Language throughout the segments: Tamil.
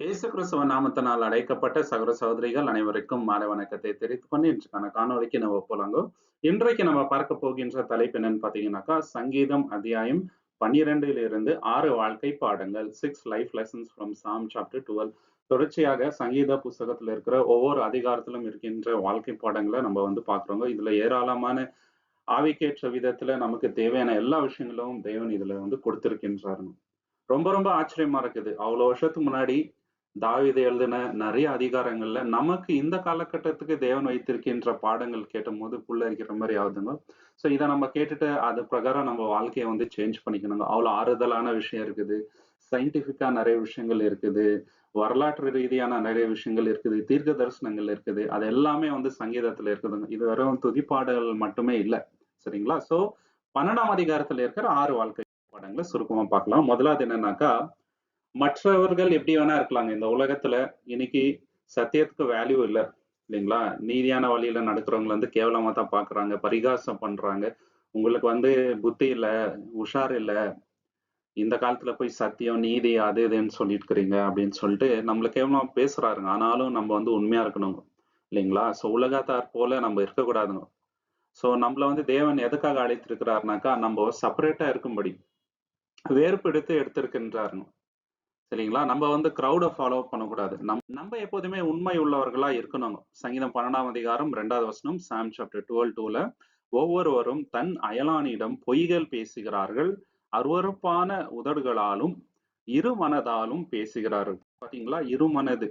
இயேசு கிறிஸ்துவ நாமத்தினால் அழைக்கப்பட்ட சகர சகோதரிகள் அனைவருக்கும் மாலை வணக்கத்தை தெரிவித்துக் கொண்டு இன்றைக்கான காணொலிக்கு நம்ம போலாங்க. இன்றைக்கு நம்ம பார்க்க போகின்ற தலைப்பு என்னன்னு பாத்தீங்கன்னாக்கா சங்கீதம் அத்தியாயம் பன்னிரெண்டுல இருந்து ஆறு வாழ்க்கை பாடங்கள் six life lessons from psalm chapter twelve தொடர்ச்சியாக சங்கீத புஸ்தகத்துல இருக்கிற ஒவ்வொரு அதிகாரத்திலும் இருக்கின்ற வாழ்க்கை பாடங்களை நம்ம வந்து பாக்குறோங்க இதுல ஏராளமான ஆவிக்கேற்ற விதத்துல நமக்கு தேவையான எல்லா விஷயங்களும் தேவன் இதுல வந்து கொடுத்திருக்கின்றாருங்க. ரொம்ப ரொம்ப ஆச்சரியமா இருக்குது. அவ்வளவு வருஷத்துக்கு முன்னாடி தாவிதை எழுதின நிறைய அதிகாரங்கள்ல நமக்கு இந்த காலகட்டத்துக்கு தேவன் வைத்திருக்கின்ற பாடங்கள் கேட்டும் போது இருக்கிற மாதிரி ஆகுதுங்க. ஸோ இதை நம்ம கேட்டுட்டு அது பிரகாரம் நம்ம வாழ்க்கையை வந்து சேஞ்ச் பண்ணிக்கணுங்க. அவ்வளோ ஆறுதலான விஷயம் இருக்குது. சயின்டிஃபிக்கா நிறைய விஷயங்கள் இருக்குது. வரலாற்று ரீதியான நிறைய விஷயங்கள் இருக்குது. தீர்க்க தரிசனங்கள் இருக்குது. அது எல்லாமே வந்து சங்கீதத்துல இருக்குதுங்க. இது வெறும் துதிப்பாடல்கள் மட்டுமே இல்லை. சரிங்களா? ஸோ பன்னெண்டாம் அதிகாரத்துல இருக்கிற ஆறு வாழ்க்கை பாடங்களை சுருக்கமா பார்க்கலாம். முதலாவது என்னன்னாக்கா மற்றவர்கள் எப்படி வேணா இருக்கலாங்க. இந்த உலகத்துல இன்னைக்கு சத்தியத்துக்கு வேல்யூ இல்லை. இல்லைங்களா? நீதியான வழியில நடக்கிறவங்க வந்து கேவலமா தான் பாக்குறாங்க. பரிகாசம் பண்றாங்க. உங்களுக்கு வந்து புத்தி இல்ல உஷார் இல்ல. இந்த காலத்துல போய் சத்தியம் நீதி அது இதுன்னு சொல்லிட்டு இருக்கிறீங்க அப்படின்னு சொல்லிட்டு நம்மள கேவலமா பேசுறாருங்க. ஆனாலும் நம்ம வந்து உண்மையா இருக்கணுங்க. இல்லைங்களா? ஸோ உலகத்தார் போல நம்ம இருக்கக்கூடாதுங்க. ஸோ நம்மள வந்து தேவன் எதுக்காக அழைத்திருக்கிறாருனாக்கா நம்ம செப்பரேட்டா இருக்கும்படி. வேறுபடுத்து எடுத்திருக்கின்றாருங்க. சரிங்களா? நம்ம வந்து க்ரௌடை ஃபாலோ பண்ணக்கூடாது. நம் நம்ம எப்போதுமே உண்மை உள்ளவர்களா இருக்கணும் சங்கீதம் பன்னெண்டாம் அதிகாரம் ரெண்டாவது வசனம் சாம் சாப்டர் டுவெல் டூல ஒவ்வொருவரும் தன் அயலானிடம் பொய்கள் பேசுகிறார்கள். அருவறுப்பான உதடுகளாலும் இரு மனதாலும் பேசுகிறார்கள். பாத்தீங்களா? இரு மனது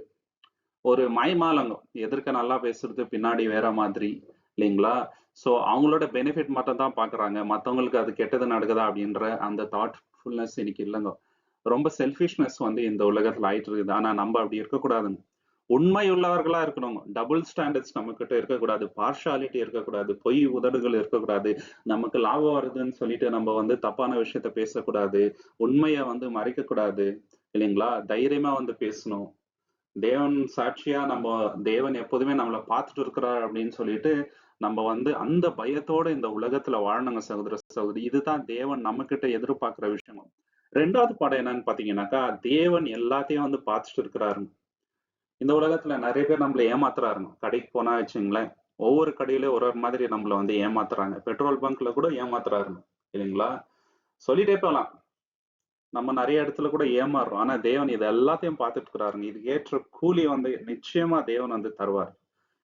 ஒரு மயமாலங்கம் எதிர்க்க நல்லா பேசுறது பின்னாடி வேற மாதிரி இல்லைங்களா? ஸோ அவங்களோட பெனிஃபிட் மட்டும் தான் பாக்குறாங்க. மற்றவங்களுக்கு அது கெட்டது நடக்குதா அப்படின்ற அந்த தாட்ஃபுல்னஸ் இன்னைக்கு இல்லைங்க. ரொம்ப செல்ஃபிஷ்னஸ் வந்து இந்த உலகத்துல ஆயிட்டு இருக்குது ஆனா நம்ம அப்படி இருக்கக்கூடாதுங்க. உண்மை உள்ளவர்களா இருக்கணும். டபுள் ஸ்டாண்டர்ட்ஸ் நம்ம கிட்ட இருக்கக்கூடாது. பார்ஷாலிட்டி இருக்கக்கூடாது. பொய் உதடுகள் இருக்கக்கூடாது. நமக்கு லாபம் வருதுன்னு சொல்லிட்டு நம்ம வந்து தப்பான விஷயத்த பேசக்கூடாது. உண்மையை வந்து மறைக்க கூடாது இல்லைங்களா? தைரியமா வந்து பேசணும். தேவன் சாட்சியா நம்ம தேவன் எப்போதுமே நம்மளை பார்த்துட்டு இருக்கிறார் அப்படின்னு சொல்லிட்டு நம்ம வந்து அந்த பயத்தோட இந்த உலகத்துல வாழணுங்க சகோதர சகோதரி. இதுதான் தேவன் நம்ம கிட்ட எதிர்பார்க்கிற விஷயம். ரெண்டாவது பாடம் என்னன்னு பாத்தீங்கன்னாக்கா தேவன் எல்லாத்தையும் வந்து பார்த்துட்டு இருக்கிறாருங்க இந்த உலகத்துல நிறைய பேர் நம்மள ஏமாத்துறாருங்க. கடைக்கு போனா வச்சுங்களேன் ஒவ்வொரு கடையில ஒரு ஒரு மாதிரி நம்மள வந்து ஏமாத்துறாங்க. பெட்ரோல் பங்க்ல கூட ஏமாத்துறாருங்க இல்லைங்களா? சொல்லிட்டே போகலாம். நம்ம நிறைய இடத்துல கூட ஏமாறுறோம். ஆனா தேவன் இது எல்லாத்தையும் பார்த்துட்டு இருக்கிறாருங்க. இது ஏற்ற கூலி வந்து நிச்சயமா தேவன் வந்து தருவார்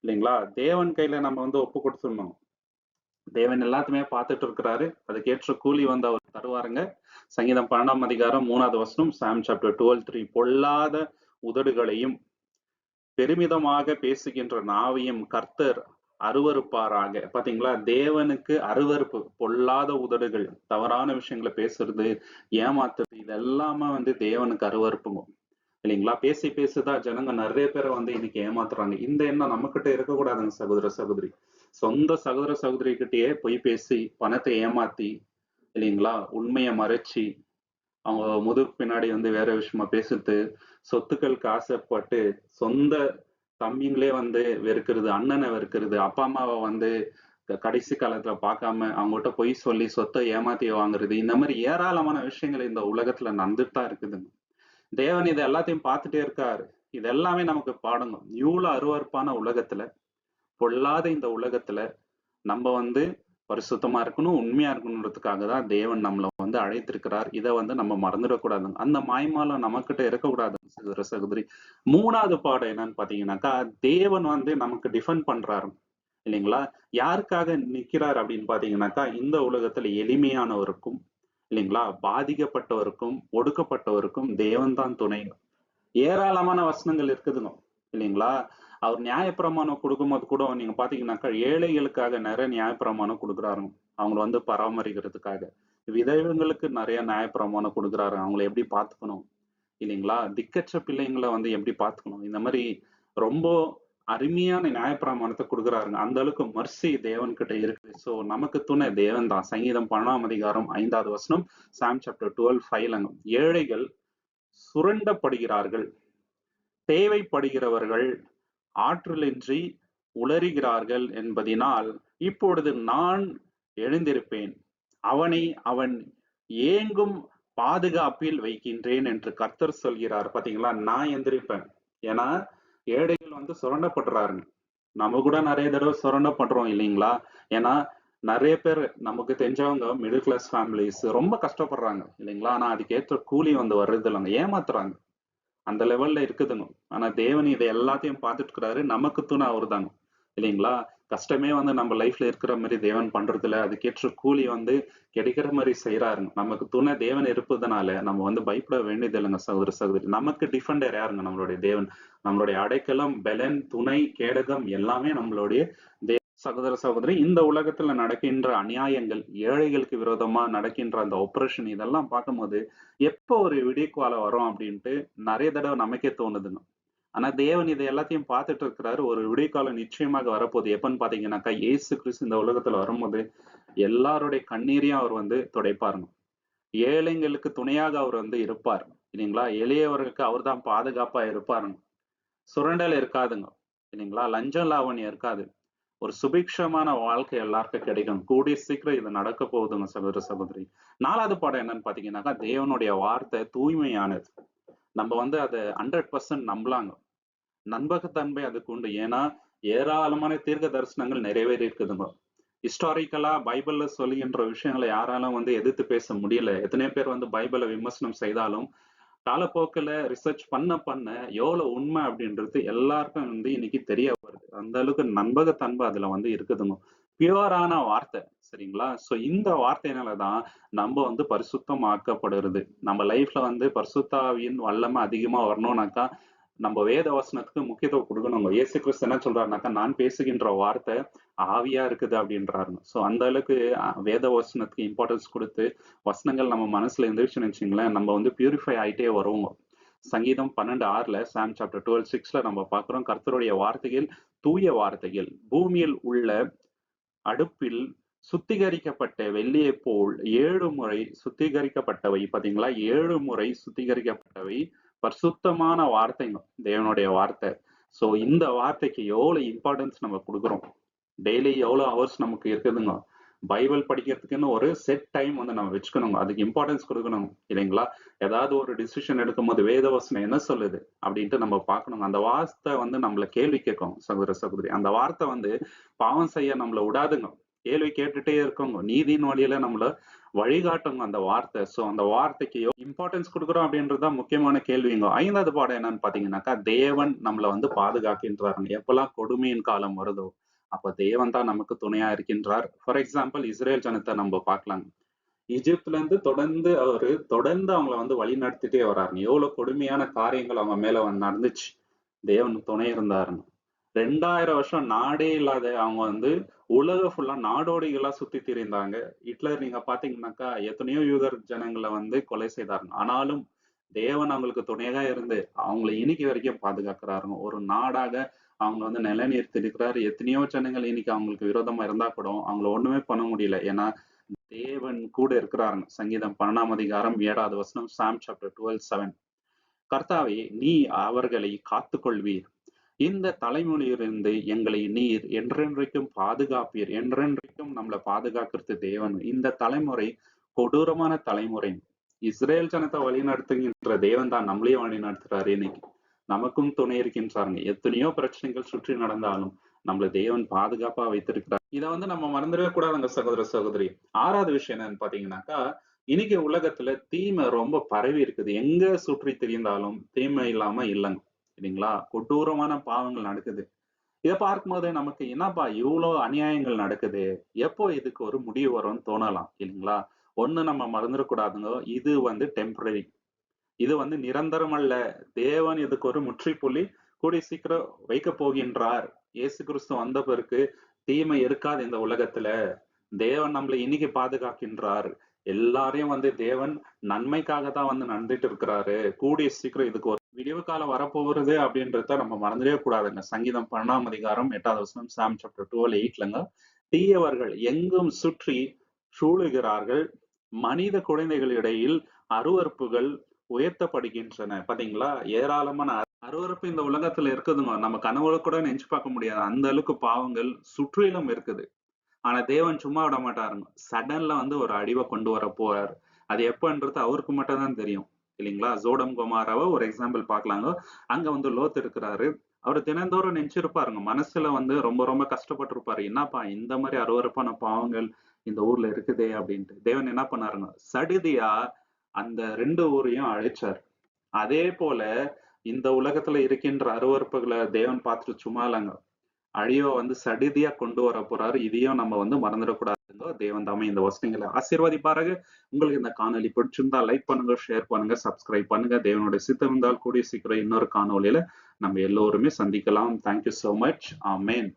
இல்லைங்களா? தேவன் கையில நம்ம வந்து ஒப்பு கொடுத்துடணும். தேவன் எல்லாத்தையுமே பார்த்துட்டு இருக்கிறாரு. அதுக்கேற்ற கூலி வந்து அவர் தருவாருங்க. சங்கீதம் பன்னெண்டாம் அதிகாரம் மூணாவது வசனம் சாம் சாப்டர் டுவெல் த்ரீ பொல்லாத உதடுகளையும் பெருமிதமாக பேசுகின்ற நாவையும் கர்த்தர் அருவறுப்பாராக பாத்தீங்களா? தேவனுக்கு அருவறுப்பு பொல்லாத உதடுகள் தவறான விஷயங்களை பேசுறது ஏமாத்துறது இதெல்லாமே வந்து தேவனுக்கு அருவறுப்புங்க இல்லைங்களா? பேசி பேசிதான் ஜனங்க நிறைய பேரை வந்து இன்னைக்கு ஏமாத்துறாங்க. இந்த எண்ணம் நம்ம கிட்ட இருக்கக்கூடாதுங்க சகோதர சகோதரி. சொந்த சகோதர சகோதரி கிட்டேயே பொய் பேசி பணத்தை ஏமாத்தி இல்லைங்களா? உண்மையை மறைச்சி அவங்க முதுகு பின்னாடி வந்து வேற விஷயமா பேசிட்டு சொத்துக்களுக்கு ஆசைப்பட்டு சொந்த தம்பிங்களே வந்து வெறுக்கிறது அண்ணனை வெறுக்கிறது அப்பா அம்மாவை வந்து கடைசி காலத்துல பார்க்காம அவங்ககிட்ட பொய் சொல்லி சொத்தை ஏமாத்தி வாங்குறது இந்த மாதிரி ஏராளமான விஷயங்கள் இந்த உலகத்துல நடந்துட்டு தான் இருக்குதுங்க. தேவன் இது எல்லாத்தையும் பார்த்துட்டே இருக்காரு. இது எல்லாமே நமக்கு பாடணும். நியூல அருவறுப்பான உலகத்துல பொல்லாத இந்த உலகத்துல நம்ம வந்து பரிசுத்தமா இருக்கணும் உண்மையா இருக்கணுன்றதுக்காக தான் தேவன் நம்மளை வந்து அழைத்திருக்கிறார். இதை வந்து நம்ம மறந்துடக்கூடாதுங்க. அந்த மாய்மாலம் நம்மக்கிட்ட இருக்கக்கூடாது சகோதர சகோதரி. மூணாவது பாடம் என்னன்னு பாத்தீங்கன்னாக்கா தேவன் வந்து நமக்கு டிஃபெண்ட் பண்றாரு. இல்லைங்களா? யாருக்காக நிக்கிறார் அப்படின்னு பாத்தீங்கன்னாக்கா இந்த உலகத்துல எளிமையானவருக்கும் இல்லைங்களா? பாதிக்கப்பட்டவருக்கும் ஒடுக்கப்பட்டவருக்கும் தேவன்தான் துணை. ஏராளமான வசனங்கள் இருக்குதுங்க இல்லைங்களா? அவர் நியாயப்பிரமாணம் கொடுக்கும்போது கூட நீங்க பாத்தீங்கன்னாக்கா ஏழைகளுக்காக நிறைய நியாயப்பிரமாணம் கொடுக்குறாருங்க. அவங்கள வந்து பராமரிக்கிறதுக்காக. விதவைங்களுக்கு நிறைய நியாயப்பிரமாணம் கொடுக்குறாரு. அவங்கள எப்படி பார்த்துக்கணும் இல்லைங்களா? திக்கற்ற பிள்ளைங்களை வந்து எப்படி பார்த்துக்கணும்? இந்த மாதிரி ரொம்ப அருமையான நியாயப்பிரமாணத்தை கொடுக்குறாருங்க. அந்த அளவுக்கு மர்சி தேவன் கிட்ட இருக்கு. ஸோ நமக்கு துணை தேவன் தான் சங்கீதம் பன்னெண்டாம் அதிகாரம் ஐந்தாவது வசனம் சாம் சாப்டர் டுவெல் ஃபைவ்லங்க ஏழைகள் சுரண்டப்படுகிறார்கள். தேவைப்படுகிறவர்கள் ஆற்றலின்றி உளறுகிறார்கள் என்பதினால் இப்பொழுது நான் எழுந்திருப்பேன். அவனை அவன் ஏங்கும் பாதுகாப்பில் வைக்கின்றேன் என்று கர்த்தர் சொல்கிறார். பாத்தீங்களா? நான் எந்திரிப்பேன். ஏன்னா ஏழைகள் வந்து சுரண்டப்படுறாருங்க நம்ம கூட நிறைய தடவை சுரண்டப்படுறோம் இல்லைங்களா? ஏன்னா நிறைய பேர் நமக்கு தெரிஞ்சவங்க மிடில் கிளாஸ் ஃபேமிலிஸ் ரொம்ப கஷ்டப்படுறாங்க இல்லைங்களா? ஆனா அதுக்கேற்ற கூலி வந்து வர்றது இல்லைங்க. ஏமாத்துறாங்க. அந்த லெவல்ல இருக்குதுங்க. ஆனா தேவன் இதை எல்லாத்தையும் பார்த்துட்டு இருக்கிறாரு. நமக்கு துணை அவர்தாங்க. இல்லைங்களா? கஷ்டமே வந்து நம்ம லைஃப்ல இருக்கிற மாதிரி தேவன் பண்றது அதுக்கேற்ற கூலி வந்து கிடைக்கிற மாதிரி செய்யறாருங்க நமக்கு துணை தேவன் இருப்பதனால நம்ம வந்து பயப்பட வேண்டியது இல்லைங்க சகோதர சகோதரி. நமக்கு டிஃபெண்டர் யாருங்க? நம்மளுடைய தேவன். நம்மளுடைய அடைக்கலம் பெலன் துணை கேடகம் எல்லாமே நம்மளுடைய தே சகோதர சகோதரி இந்த உலகத்துல நடக்கின்ற அநியாயங்கள் ஏழைகளுக்கு விரோதமா நடக்கின்ற அந்த ஆப்ரேஷன் இதெல்லாம் பார்க்கும்போது எப்போ ஒரு விடியக்கால வரும் அப்படின்ட்டு நிறைய தடவை நமக்கே தோணுதுங்க. ஆனா தேவன் இதை எல்லாத்தையும் பார்த்துட்டு இருக்கிறாரு. ஒரு விடியக்காலம் நிச்சயமாக வரப்போகுது. எப்பன்னு பாத்தீங்கன்னாக்கா இயேசு கிறிஸ்து இந்த உலகத்துல வரும்போது எல்லாருடைய கண்ணீரையும் அவர் வந்து துடைப்பாருங்க ஏழைங்களுக்கு துணையாக அவர் வந்து இருப்பார். இல்லைங்களா? எளியவர்களுக்கு அவர் தான் பாதுகாப்பா இருப்பாருங்க சுரண்டல் இருக்காதுங்க. இல்லைங்களா? லஞ்சம் லாவணியம் இருக்காது. ஒரு சுபிக்ஷமான வாழ்க்கை எல்லாருக்கும் கிடைக்கும். கூடிய சீக்கிரம் இது நடக்க போகுதுங்க சகோதர சகோதரி. நாலாவது பாடம் என்னன்னு பாத்தீங்கன்னாக்கா தேவனுடைய வார்த்தை தூய்மையானது. நம்ம வந்து அதை ஹண்ட்ரட் பர்சன்ட் நம்பலாங்க. நண்பகத்தன்மை அதுக்கு உண்டு. ஏன்னா ஏராளமான தீர்க்க தரிசனங்கள் நிறைவேறி இருக்குதுங்க ஹிஸ்டாரிக்கலா பைபிள்ல சொல்லுகின்ற விஷயங்களை யாராலும் வந்து எதிர்த்து பேச முடியல. எத்தனையோ பேர் வந்து பைபிளை விமர்சனம் செய்தாலும் காலப்போக்கில் ரிசர்ச் பண்ண பண்ண எவ்வளவு உண்மை அப்படின்றது எல்லாருக்கும் வந்து இன்னைக்கு தெரிய வருது. அந்த அளவுக்கு நம்பகத்தன்மை அதுல வந்து இருக்குதுங்க பியூரான வார்த்தை. சரிங்களா? சோ இந்த வார்த்தையினாலதான் நம்ம வந்து பரிசுத்தமாக்கப்படுறது. நம்ம லைஃப்ல வந்து பரிசுத்தாவின் வல்லமை அதிகமா வரணும்னாக்கா நம்ம வேத வசனத்துக்கு முக்கியத்துவம் கொடுக்கணும் இயேசு கிறிஸ்து என்ன சொல்றாருனாக்கா நான் பேசுகின்ற வார்த்தை ஆவியா இருக்குது அப்படின்றாருங்க. சோ அந்த அளவுக்கு வேத வசனத்துக்கு இம்பார்ட்டன்ஸ் கொடுத்து வசனங்கள் நம்ம மனசுல இருந்துச்சுன்னு வச்சுங்களேன் நம்ம வந்து பியூரிஃபை ஆயிட்டே வருவோம் சங்கீதம் பன்னெண்டு ஆறுல சாம் சாப்டர் டுவெல் சிக்ஸ்ல நம்ம பாக்குறோம் கர்த்தருடைய வார்த்தைகள் தூய வார்த்தைகள். பூமியில் உள்ள அடுப்பில் சுத்திகரிக்கப்பட்ட வெள்ளியை போல் ஏழு முறை சுத்திகரிக்கப்பட்டவை. பாத்தீங்களா ஏழு முறை சுத்திகரிக்கப்பட்டவை. பரிசுத்தமான வார்த்தைங்க தேவனுடைய வார்த்தை. சோ இந்த வார்த்தைக்கு எவ்வளவு இம்பார்ட்டன்ஸ் நம்ம கொடுக்குறோம்? டெய்லி எவ்வளவு ஹவர்ஸ் நமக்கு இருக்குதுங்க? பைபிள் படிக்கிறதுக்குன்னு ஒரு செட் டைம் வந்து நம்ம வச்சுக்கணுங்க. அதுக்கு இம்பார்ட்டன்ஸ் கொடுக்கணும். இல்லைங்களா? ஏதாவது ஒரு டிசிஷன் எடுக்கும் போது வேதவசனம் என்ன சொல்லுது? அப்படின்ட்டு நம்ம பார்க்கணும் அந்த வார்த்தை வந்து நம்மள கேள்வி கேட்கும் சகோதர சகோதரி. அந்த வார்த்தை வந்து பாவம் செய்ய நம்மள விடாதுங்க. கேள்வி கேட்டுட்டே இருக்கோங்க நீதியின் வழியில நம்மள வழிகாட்டுங்க அந்த வார்த்தை. சோ அந்த வார்த்தைக்கு இம்பார்ட்டன்ஸ் கொடுக்குறோம் அப்படின்றதுதான் முக்கியமான கேள்விங்க. ஐந்தாவது பாடம் என்னன்னு பாத்தீங்கன்னாக்கா தேவன் நம்மள வந்து பாதுகாக்கின்றாருங்க. எப்பெல்லாம் கொடுமையின் காலம் வருதோ அப்ப தேவன் தான் நமக்கு துணையா இருக்கின்றார். ஃபார் எக்ஸாம்பிள் இஸ்ரேல் ஜனத்தை நம்ம பார்க்கலாம் இஜிப்துல இருந்து தொடர்ந்து அவரு தொடர்ந்து அவங்கள வந்து வழி நடத்திட்டே வர்றாருங்க எவ்வளவு கொடுமையான காரியங்கள் அவங்க மேல நடந்துச்சு. தேவன் துணை இருந்தாருன்னு ரெண்டாயிரம் வருஷம் நாடே இல்லாத அவங்க வந்து உலக ஃபுல்லா நாடோடிகளா சுத்தி திரிந்தாங்க. ஹிட்லர் நீங்க பாத்தீங்கன்னாக்கா எத்தனையோ யூதர் ஜனங்களை வந்து கொலை செய்தாருங்க ஆனாலும் தேவன் அவங்களுக்கு துணையாக இருந்து அவங்களை இன்னைக்கு வரைக்கும் பாதுகாக்கிறாருங்க. ஒரு நாடாக அவங்க வந்து நிலைநிறுத்திருக்கிறாரு எத்தனையோ ஜனங்கள் இன்னைக்கு அவங்களுக்கு விரோதமா இருந்தா கூட அவங்கள ஒண்ணுமே பண்ண முடியல. ஏன்னா தேவன் கூட இருக்கிறாருங்க. சங்கீதம் பன்னெண்டாம் அதிகாரம் ஏழாவது வசனம் சாம் சாப்டர் டுவெல் செவன் கர்த்தாவே நீ அவர்களை காத்துக்கொள்வீர். இந்த தலைமொழியிலிருந்து எங்களை நீர் என்றென்றைக்கும் பாதுகாப்பீர் என்றென்றைக்கும் நம்மளை பாதுகாக்கிறது தேவன். இந்த தலைமுறை கொடூரமான தலைமுறை. இஸ்ரேல் ஜனத்தை வழிநடத்துகின்ற தேவன் தான் நம்மளையும் வழி நடத்துறாரு இன்னைக்கு. நமக்கும் துணை இருக்கின்றாருங்க. எத்தனையோ பிரச்சனைகள் சுற்றி நடந்தாலும் நம்மள தேவன் பாதுகாப்பா வைத்திருக்கிறார். இதை வந்து நம்ம மறந்துடவே கூடாதுங்க சகோதர சகோதரி. ஆறாவது விஷயம் என்னன்னு பாத்தீங்கன்னாக்கா இன்னைக்கு உலகத்துல தீமை ரொம்ப பரவி இருக்குது. எங்க சுற்றி திரிந்தாலும் தீமை இல்லாம இல்லைங்க. இல்லைங்களா? கொடூரமான பாவங்கள் நடக்குது. இதை பார்க்கும்போது நமக்கு என்னப்பா இவ்வளோ அநியாயங்கள் நடக்குது? எப்போ இதுக்கு ஒரு முடிவு வரும்னு தோணலாம் இல்லைங்களா? ஒன்று நம்ம மறந்துடக்கூடாதுங்க. இது வந்து டெம்பரரி இது வந்து நிரந்தரம் அல்ல. தேவன் இதுக்கு ஒரு முற்றுப்புள்ளி கூடி சீக்கிரம் வைக்க போகின்றார். இயேசு கிறிஸ்து வந்த பிறகு தீமை இருக்காது இந்த உலகத்துல. தேவன் நம்மளை இன்னைக்கு பாதுகாக்கின்றார். எல்லாரையும் வந்து தேவன் நன்மைக்காக தான் வந்து நடந்துட்டு இருக்கிறாரு. கூடிய சீக்கிரம் இதுக்கு ஒரு விடிவு காலம் வரப்போகிறது அப்படின்றத நம்ம மறந்துடவே கூடாதுங்க. சங்கீதம் பன்னெண்டாம் அதிகாரம் எட்டாவது வருஷம் சாம் சாப்டர் டுவெல் எயிட்லங்க தீயவர்கள் எங்கும் சுற்றி சூழுகிறார்கள். மனித குழந்தைகளிடையில் அருவறுப்புகள் உயர்த்தப்படுகின்றன. பாத்தீங்களா? ஏராளமான அருவறுப்பு இந்த உலகத்துல இருக்குதுங்க. நம்ம கனவுல கூட நினைச்சு பார்க்க முடியாது. அந்த அளவுக்கு பாவங்கள் சுற்றிலும் இருக்குது. ஆனா தேவன் சும்மா விட மாட்டாருங்க. சடன்ல வந்து ஒரு அடிவை கொண்டு வர போறாரு. அது எப்பன்றது அவருக்கு மட்டும் தான் தெரியும். இல்லைங்களா? ஜோடம் குமாராவை ஒரு எக்ஸாம்பிள் பார்க்கலாங்க. அங்க வந்து லோத் இருக்கிறாரு. அவர் தினந்தோறும் நினைச்சிருப்பாருங்க. மனசுல வந்து ரொம்ப ரொம்ப கஷ்டப்பட்டு இருப்பாரு என்னப்பா இந்த மாதிரி அருவறுப்பான பாவங்கள் இந்த ஊர்ல இருக்குதே அப்படின்ட்டு. தேவன் என்ன பண்ணாருங்க? சடுதியா அந்த ரெண்டு ஊரையும் அழைச்சார். அதே போல இந்த உலகத்துல இருக்கின்ற அருவறுப்புகளை தேவன் பார்த்துட்டு சும்மா இல்லைங்க. அழிவை வந்து சடிதியா கொண்டு வர போறாரு. இதையும் நம்ம வந்து மறந்துடக்கூடாதுங்க. தேவன் தாமே இந்த வசனங்களை ஆசீர்வாதிப்பாருங்க உங்களுக்கு இந்த காணொலி பிடிச்சிருந்தா லைக் பண்ணுங்க ஷேர் பண்ணுங்க சப்ஸ்கிரைப் பண்ணுங்க. தேவனுடைய சித்தம் இருந்தால் கூடிய சீக்கிரம் இன்னொரு காணொலியில நம்ம எல்லோருமே சந்திக்கலாம். தேங்க்யூ சோ மச் ஆமேன்